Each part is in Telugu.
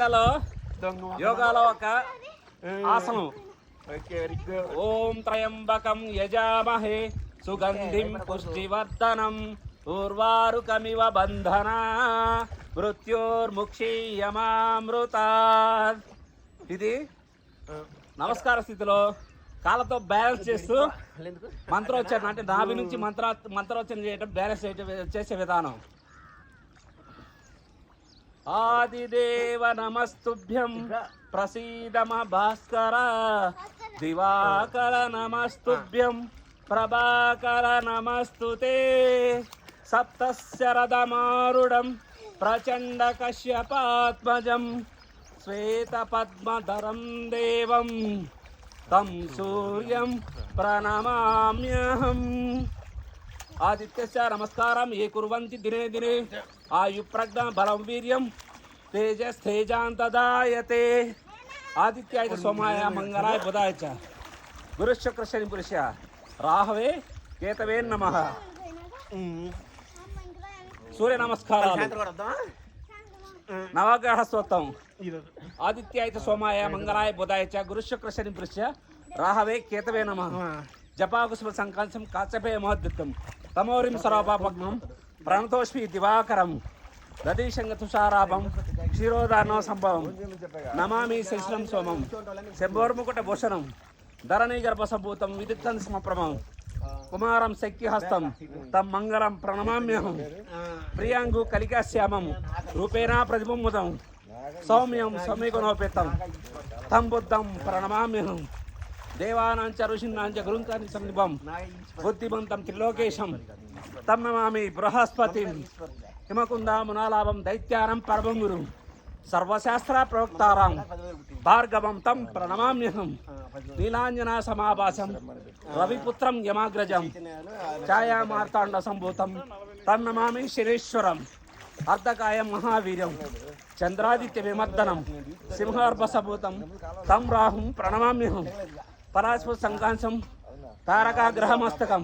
యోగాలో యోగాలో ఒక ఆసనం. ఓం త్రయంబకం యజామహే సుగంధిం పుష్టివర్ధనం ఊర్వారుకమివ బంధన మృత్యోర్ముక్షీయమామృత. ఇది నమస్కార స్థితిలో కాళ్ళతో బ్యాలెన్స్ చేస్తూ మంత్రోచ్చారణ అంటే నాభి నుంచి మంత్ర మంత్రోచ్చరణ చేయడం బ్యాలెన్స్ చేయటం చేసే విధానం. ఆదిదేవ నమస్తుభ్యం. ప్రసీదమ భాస్కర. దివాకర నమస్తుభ్యం. ప్రభాకర నమస్తుతే. సప్తశరదమారుడం. ప్రచండ కశ్యపాత్మజం. శ్వేతపద్మధరం దేవం. తం సూర్యం ప్రణమామ్యహం. ఆదిత్యస్య నమస్కారం ఏ కుర్వంతి దినే దినే. ఆయు ప్రజ్ఞ బలం వీర్యం తేజస్థేజాంతదాయతే ఆదిత్యాయ సోమాయ మంగళాయ బుధాయ చ. గురుశుక్ర శని పురుష. రాహవే కేతవే నమ. సూర్య నమస్కారాలు. నవగ్రహ స్తోత్రం ఆదిత్యాయ సోమాయ మంగళాయ బుధాయ చ. గురుశుక్ర శని పురుష. రాహవే కేతవే నమ. జపాకుసుమ సంకాంశం కాచపే మహద్యుక్తం తమోరిం సరోపాపగ్నం ప్రణతోష్మి దివాకరం దదీశంగ తుషారాభం క్షీరోదానో సంభవం నమామి శశిలం సోమం శంభోర్ముకుట భూషణం ధరణీ గర్భసభూతం విదిత్తం సమప్రమం కుమారం శక్తిహస్తం తం మంగళం ప్రణమామ్యహం ప్రియాంగు కలికాశ్యామం రూపేణా ప్రతిబింబుతం సౌమ్యం సమీగుణోపేతం తం బుద్ధం ప్రణమామ్యహం దేవానాంచ ఋషిన్నాంచ గురుంకాని సన్నిభం బుద్ధిమంతం త్రిలోకేశం తమ్మమామి బృహస్పతి బృహస్పతిం హిమకుందా మునాలాభం దైత్యానం పరమం గురు సర్వశాస్త్ర ప్రవక్తారాం భార్గవం తం ప్రణమామ్యహం నీలాంజనా సమాభాసం రవిపుత్రం యమాగ్రజం ఛాయామార్తాండ సంభూతం తన్నమామి శనీశ్వరం అర్ధకాయం మహావీర్యం చంద్రాదిత్య విమర్దనం సింహార్భసభూతం తం రాహుం ప్రణమామ్యహం పరాస్పు సంకాంశం తారకాగ్రహమస్తకం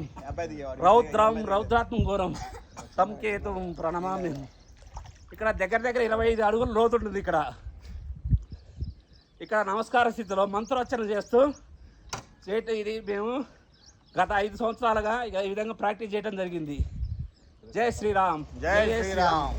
రౌద్రం రౌద్రాత్మం ఘోరం. తం కేతుం ప్రణమామ్యహం ఇక్కడ దగ్గర దగ్గర ఇరవై ఐదు అడుగులు లోతుంటుంది ఇక్కడ. ఇక్కడ నమస్కార స్థితిలో మంత్రోచ్చరణ చేస్తూ చేయటం ఇది మేము గత ఐదు సంవత్సరాలుగా ఈ విధంగా ప్రాక్టీస్ చేయడం జరిగింది. జై శ్రీరామ్. జై శ్రీరామ్.